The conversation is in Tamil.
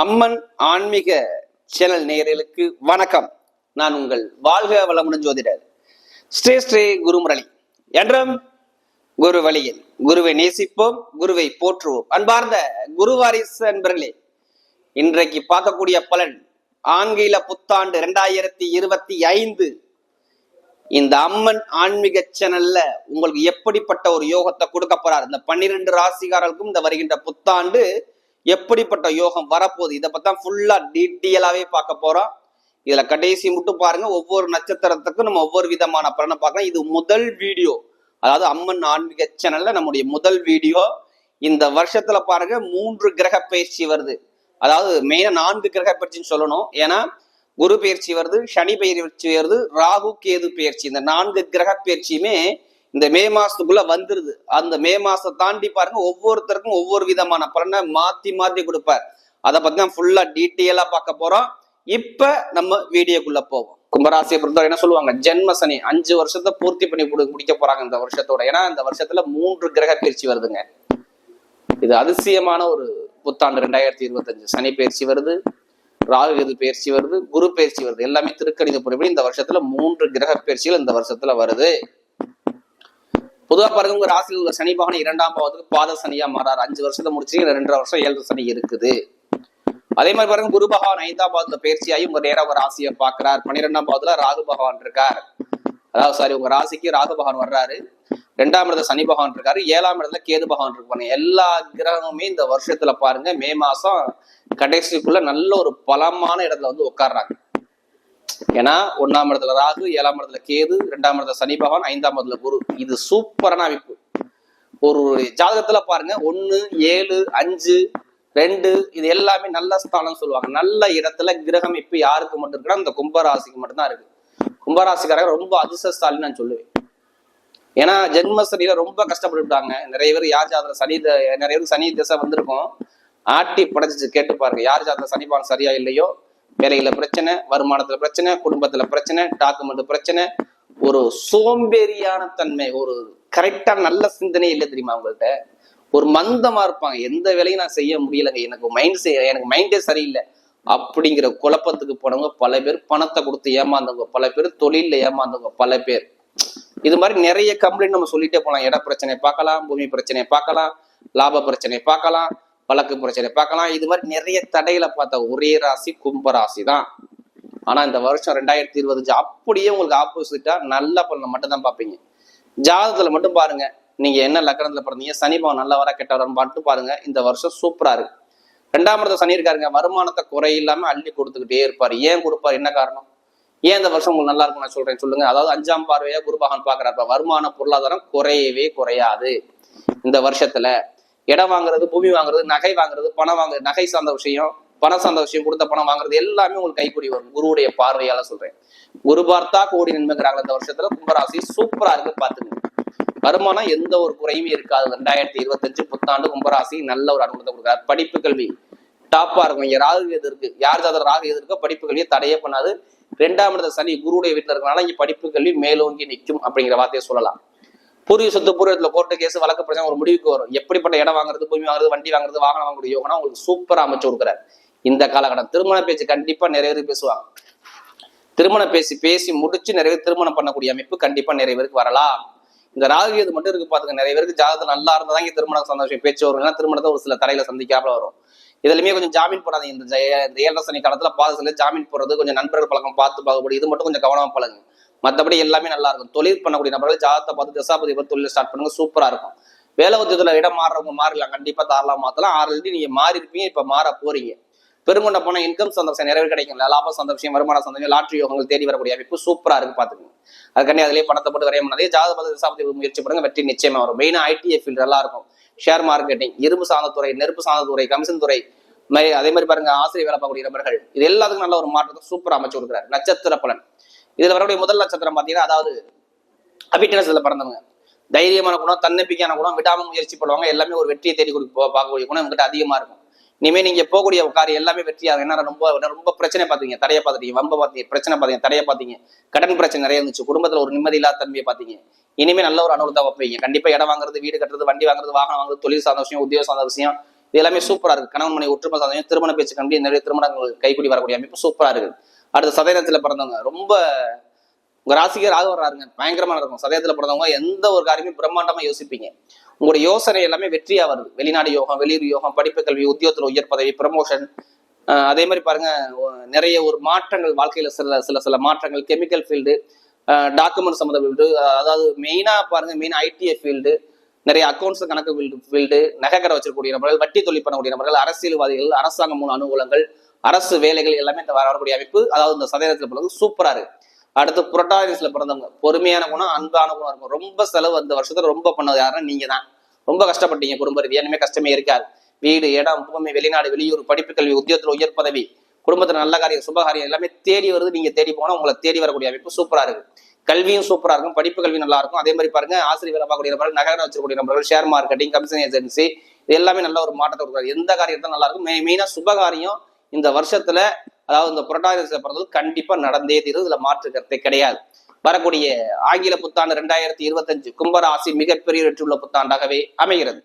அம்மன் ஆன்மீக சேனல் நேயர்களுக்கு வணக்கம். நான் உங்கள் வாழ்க வளமுடன் ஜோதிடர் ஸ்ரீ ஸ்ரீ குருமுரளி. என்றும் குரு வழியில் குருவை நேசிப்போம் குருவை போற்றுவோம். அன்பார்ந்த குருவாரிசு அன்பர்களே இன்றைக்கு பார்க்கக்கூடிய பலன் ஆங்கில புத்தாண்டு இரண்டாயிரத்தி இருபத்தி ஐந்து. இந்த அம்மன் ஆன்மீக சேனல்ல உங்களுக்கு எப்படிப்பட்ட ஒரு யோகத்தை கொடுக்க போறார்? இந்த பன்னிரெண்டு ராசிகாரர்களுக்கும் இந்த வருகின்ற புத்தாண்டு எப்படிப்பட்ட யோகம் வரப்போகுது? இதை பத்தி தான் ஃபுல்லா டீட்டெயிலாகவே பார்க்க போறோம். இதுல கடைசி மட்டும் பாருங்க. ஒவ்வொரு நட்சத்திரத்துக்கும் நம்ம ஒவ்வொரு விதமான பலனை பார்க்கலாம். இது முதல் வீடியோ. அதாவது அம்மன் ஆன்மீக சேனல்ல நம்முடைய முதல் வீடியோ. இந்த வருஷத்துல பாருங்க மூன்று கிரக பயிற்சி வருது. அதாவது மெயினா நான்கு கிரக பயிற்சின்னு சொல்லணும். ஏன்னா குரு பயிற்சி வருது சனி பயிற்சி வருது ராகு கேது பயிற்சி. இந்த நான்கு கிரக பயிற்சியுமே இந்த மே மாசத்துக்குள்ள வந்துருது. அந்த மே மாசம் தாண்டி பாருங்க ஒவ்வொருத்தருக்கும் ஒவ்வொரு விதமான பலனை மாத்தி மாத்தி கொடுப்பார். அதை பத்தி தான் ஃபுல்லா டீட்டெயிலா பார்க்க போறோம். இப்ப நம்ம வீடியோக்குள்ள போவோம். கும்பராசியை பொறுத்தவரை என்ன சொல்லுவாங்க? ஜென்ம சனி அஞ்சு வருஷத்தை பூர்த்தி பண்ணி கொடு- முடிக்க போறாங்க இந்த வருஷத்தோட. ஏன்னா இந்த வருஷத்துல மூன்று கிரக பயிற்சி வருதுங்க. இது அதிசயமான ஒரு புத்தாண்டு ரெண்டாயிரத்தி இருபத்தஞ்சு. சனி பயிற்சி வருது ராகு கேது பயிற்சி வருது குரு பயிற்சி வருது. எல்லாமே திருக்கணித பொறுப்படி இந்த வருஷத்துல மூன்று கிரக பயிற்சிகள் இந்த வருஷத்துல வருது. பொதுவா பாருங்க உங்க ராசியில் உள்ள சனி பகவான் இரண்டாம் பாவத்துக்கு பாத சனியா மாறாரு. அஞ்சு வருஷத்தை முடிச்சு ரெண்டரை வருஷம் ஏழு சனி இருக்குது. அதே மாதிரி பாருங்க குரு பகவான் ஐந்தாம் பாவத்துல பயிற்சியாகி உங்க நேரா ஒரு ராசியை பாக்குறார் பன்னிரெண்டாம் பாவத்துல ராகு பகவான் இருக்கார். அதாவது சாரி உங்க ராசிக்கு ராகு பகவான் வர்றாரு. ரெண்டாம் இடத்துல சனி பகவான் இருக்காரு. ஏழாம் இடத்துல கேது பகவான் இருப்பாங்க எல்லா கிரகமுமே இந்த வருஷத்துல பாருங்க மே மாசம் கடைசிக்குள்ள நல்ல ஒரு பலமான இடத்துல வந்து உட்கார்றாங்க. ஏன்னா ஒன்னாம் இடத்துல ராகு ஏழாம் இடத்துல கேது ரெண்டாம் இடத்துல சனி பகவான் ஐந்தாம் இடத்துல குரு. இது சூப்பரான அமைப்பு. ஒரு ஜாதகத்துல பாருங்க ஒண்ணு ஏழு அஞ்சு ரெண்டு இது எல்லாமே நல்ல ஸ்தானம் சொல்லுவாங்க. நல்ல இடத்துல கிரகம் இப்ப யாருக்கு மட்டும் இருக்குன்னா இந்த கும்பராசிக்கு மட்டும்தான் இருக்கு. கும்பராசிக்காரங்க ரொம்ப அதிர்ஷ்டசாலின்னு நான் சொல்லுவேன். ஏன்னா ஜென்ம சனியில ரொம்ப கஷ்டப்பட்டுட்டாங்க. நிறைய பேர் யார் ஜாதகம் சனி த- நிறைய பேர் சனி திசை வந்திருக்கும். ஆட்டி படைச்சிச்சு கேட்டு பாருங்க. யார் ஜாதகம் சனிபான் சரியா இல்லையோ வேலையில பிரச்சனை வருமானத்துல பிரச்சனை குடும்பத்துல பிரச்சனை டாக்குமெண்ட் பிரச்சனை ஒரு சோம்பேறியான தன்மை ஒரு கரெக்டா நல்ல சிந்தனை இல்லை தெரியுமா அவங்கள்ட்ட ஒரு மந்தமா இருப்பாங்க. எந்த வேலையும் நான் செய்ய முடியலைங்க. எனக்கு மைண்ட் செய்ய எனக்கு மைண்டே சரியில்லை. அப்படிங்கிற குழப்பத்துக்கு போனவங்க பல பேர் பணத்தை கொடுத்து ஏமாந்தவங்க பல பேர் தொழில்ல ஏமாந்தவங்க பல பேர். இது மாதிரி நிறைய கம்ப்ளைண்ட் நம்ம சொல்லிட்டே போகலாம். இட பிரச்சனை பார்க்கலாம் பூமி பிரச்சனை பார்க்கலாம் லாப பிரச்சனை பார்க்கலாம். வழக்கு பிரச்சனை பார்க்கலாம். இது மாதிரி நிறைய தடைகளை பார்த்த ஒரே ராசி கும்பராசி தான் ஆனா இந்த வருஷம் ரெண்டாயிரத்தி இருபத்தஞ்சு அப்படியே உங்களுக்கு ஆப்போசிட்டா நல்ல பலனை மட்டும் தான் பார்ப்பீங்க. ஜாதகத்துல மட்டும் பாருங்க. நீங்க என்ன லக்கணத்துல பிறந்தீங்க சனி பவன் கெட்ட வரன்னு மட்டும் பாருங்க. இந்த வருஷம் சூப்பரா இருக்கு. ரெண்டாம் இடத்துல சனி இருக்காருங்க. வருமானத்தை குறையில்லாம அள்ளி கொடுத்துக்கிட்டே இருப்பாரு. ஏன் கொடுப்பாரு? என்ன காரணம்? ஏன் இந்த வருஷம் உங்களுக்கு நல்லா இருக்கும் நான் சொல்றேன் சொல்லுங்க. அதாவது அஞ்சாம் பார்வையா குரு பகவான் பாக்குறாரு வருமான பொருளாதாரம் குறையவே குறையாது. இந்த வருஷத்துல இடம் வாங்குறது பூமி வாங்குறது நகை வாங்குறது பணம் வாங்குறது நகை சார்ந்த விஷயம் பணம் சார்ந்த விஷயம் கொடுத்த பணம் வாங்குறது எல்லாமே உங்களுக்கு கைக்கூடி வரும். குருவுடைய பார்வையால சொல்றேன். குரு பார்த்தா கோடி நன்மைங்கிறாங்க இந்த வருஷத்துல கும்பராசி சூப்பரா இருக்கு பாத்துங்க வருமானம் எந்த ஒரு குறையுமே இருக்காது. ரெண்டாயிரத்தி இருபத்தஞ்சு புத்தாண்டு கும்பராசி நல்ல ஒரு அனுகூலத்தை கொடுக்குறாரு. படிப்பு கல்வி டாப்பா இருக்கும். இங்க ராகு எது இருக்கு. யார் ஜாதகம் ராகு எது இருக்கோ படிப்பு கல்வியை தடையே பண்ணாது. ரெண்டாம் இடத்த சனி குருவுடைய வீட்டுல இருக்கனால இங்க படிப்பு கல்வி மேலோங்கி நிற்கும் அப்படிங்கிற வார்த்தையை சொல்லலாம். பூர்வீக சொத்து பூர்வீகத்துல கோர்ட்டு கேஸ் வழக்கு பிரச்சனை ஒரு முடிவுக்கு வரும். எப்படிப்பட்ட இடம் வாங்குறது பூமி வாங்குறது வண்டி வாங்குறது வாகனம் வாங்கக்கூடிய யோகனா உங்களுக்கு சூப்பரா அமைச்சு கொடுக்குறாரு. இந்த காலகட்டம் திருமண பேச்சு கண்டிப்பா நிறைய பேர் பேசுவாங்க. திருமணம் பேசி பேசி முடிச்சு நிறைய பேர் திருமணம் பண்ணக்கூடிய அமைப்பு கண்டிப்பா நிறைய பேருக்கு வரலாம். இந்த ராகுகேது மட்டும் இருக்கு பாத்துங்க நிறைய பேருக்கு ஜாதகம் நல்லா இருந்தா இங்க திருமணம் சந்தோஷம். பேச்சு வரும் ஏன்னா திருமணத்தை ஒரு சில தடையில சந்திக்காம வரும். இதுலயுமே கொஞ்சம் ஜாமீன் போடாதீங்க. இந்த இந்த ஏழரை சனி காலத்துல பாதத்துல ஜாமீன் போடுறது கொஞ்சம் நண்பர்கள் பழக்கம் பார்த்து பார்க்கக்கூடிய இது மட்டும் கொஞ்சம் கவனமா பழகுங்க. மற்றபடி எல்லாமே நல்லா இருக்கும். தொழில் பண்ணக்கூடிய நபர்கள் ஜாதகத்தை பார்த்து தசாபதி பார்த்து தொழில் ஸ்டார்ட் பண்ணுங்க சூப்பரா இருக்கும். வேலை உத்தியத்துல இடம் மாறுறவங்க மாறலாம். கண்டிப்பா தாராளமா மாத்தலாம். ஆல்ரெடி நீங்க மாறி இருப்பீங்க இப்ப மாற போறீங்க. பெருங்கொண்ட போன இன்கம் சந்தோஷம் நிறைவே கிடைக்கும்ல. லாப சந்தோஷம் வருமான சந்தோஷம் லாட்ரி யோகங்கள் தேடி வரக்கூடிய அமைப்பு சூப்பரா இருக்கு பாத்துக்கோங்க அதுக்காண்டி அதிலேயே பணத்தை போட்டு வரைய முடியாது. ஜாதக பதவி தசாபதி முயற்சி பண்ணுங்க வெற்றி நிச்சயமா வரும். மெயினா ஐடிஎஃப் ஃபீல்டு நல்லா இருக்கும். ஷேர் மார்க்கெட்டிங் இரும்பு சார்ந்த துறை நெருப்பு சார்ந்த துறை கமிஷன் துறை மாதிரி அதே மாதிரி பாருங்க ஆசிரியர் வேலை பார்க்கக்கூடிய நபர்கள். இது எல்லாத்துக்கும் நல்ல ஒரு மாற்றத்தை சூப்பராக அமைச்சு கொடுக்குறாரு. நட்சத்திர பலன். இதுல வரக்கூடிய முதல் நட்சத்திரம் பாத்தீங்கன்னா அதாவது அபிட்டனஸ்ல பிறந்தவங்க. தைரியமான குணம் தன்னம்பிக்கையான குணம் விடாம முயற்சி பண்ணுவாங்க. எல்லாமே ஒரு வெற்றியை தேடி கொடுக்க பார்க்கக்கூடிய குணம் உங்ககிட்ட அதிகமா இருக்கும். இனிமே நீங்க போகக்கூடிய காரியம் எல்லாமே வெற்றியாகும் என்ன ரொம்ப ரொம்ப பிரச்சனை பாத்தீங்க? தடையை பாத்தீங்க வம்ப பாத்தீங்க பிரச்சனை பாத்தீங்க தடையை பாத்தீங்க. கடன் பிரச்சனை நிறைய இருந்துச்சு. குடும்பத்துல ஒரு நிம்மதி இல்லாத தன்மையை பாத்தீங்க. இனிமே நல்ல ஒரு அனுபவத்தை வைப்பீங்க. கண்டிப்பா இடம் வாங்குறது வீடு கட்டுறது வண்டி வாங்குறது வாகனம் வாங்குறது தொழில் சார்ந்த விஷயம் உத்தியோக சார்ந்த விஷயம் இது எல்லாமே சூப்பரா இருக்கு. கணவன் மனை ஒற்றுமை சாதனையும் திருமண பேச்சு கண்டி நிறைய திருமணங்கள் கைக்கூடி வரக்கூடிய அமைப்பு சூப்பரா இருக்கு. அடுத்த சதயத்துல பிறந்தவங்க. ரொம்ப உங்க ராசிக்கு ராகு வர்றாருங்க. பயங்கரமா இருக்கும் சதயத்துல பிறந்தவங்க எந்த ஒரு காரியமே பிரம்மாண்டமா யோசிப்பீங்க. உங்களுடைய யோசனை எல்லாமே வெற்றியா வருது. வெளிநாடு யோகம் வெளியூர் யோகம் படிப்பு கல்வி உத்தியோகத்துல உயர் பதவி ப்ரமோஷன் அதே மாதிரி பாருங்க நிறைய ஒரு மாற்றங்கள் வாழ்க்கையில சில சில சில மாற்றங்கள். கெமிக்கல் ஃபீல்டு டாக்குமெண்ட் சம்மந்த ஃபீல்டு அதாவது மெயினா பாருங்க மெயின் ஐடிஐ ஃபீல்டு நிறைய அக்கௌண்ட்ஸ் கணக்கு ஃபீல்டு ஃபீல்டு நகைக்கடை வச்சிருக்கக்கூடிய நபர்கள் வட்டி தொழில் பண்ணக்கூடிய நபர்கள் அரசியல்வாதிகள் அரசாங்கம் மூலம் அனுகூலங்கள் அரசு வேலைகள் எல்லாமே இந்த வர- வரக்கூடிய அமைப்பு. அதாவது இந்த சதவீதத்தில் பிறகு சூப்பரா இருக்கு. அடுத்து புரட்டாதிஸ்ல பிறந்தவங்க. பொறுமையான குணம் அன்பான குணம் இருக்கும். ரொம்ப செலவு அந்த வருஷத்துல ரொம்ப பண்ணது யாருன்னா நீங்க தான் ரொம்ப கஷ்டப்பட்டீங்க குடும்ப ரீதியா இனிமே கஷ்டமே இருக்காது. வீடு இடம் பூமி வெளிநாடு வெளியூர் படிப்பு கல்வி உத்தியோகத்துல உயர் பதவி குடும்பத்துல நல்ல காரியம் சுப காரியம் எல்லாமே தேடி வருது. நீங்க தேடி போனா உங்களை தேடி வரக்கூடிய அமைப்பு சூப்பரா இருக்கு. கல்வியும் சூப்பரா இருக்கும். படிப்பு கல்வி நல்லா இருக்கும். அதே மாதிரி பாருங்க ஆசிரியர் வேலை பார்க்கக்கூடிய நபர்கள் நகரம் வச்சிருக்கக்கூடிய நபர்கள் ஷேர் மார்க்கெட்டிங் கமிஷன் ஏஜென்சி இது எல்லாமே நல்ல ஒரு மாற்றத்தை கொடுக்குறாரு. எந்த காரியத்தான் நல்லா இருக்கும். மெய்- மெயினா சுபகாரியம் இந்த வருஷத்துல அதாவது இந்த புரட்டாதி பிறந்தது கண்டிப்பா நடந்தே தீரும். இதுல மாற்று கருத்தை கிடையாது. வரக்கூடிய ஆங்கில புத்தாண்டு ரெண்டாயிரத்தி இருபத்தஞ்சு கும்பராசி மிகப்பெரிய வெற்றியுள்ள புத்தாண்டாகவே அமைகிறது.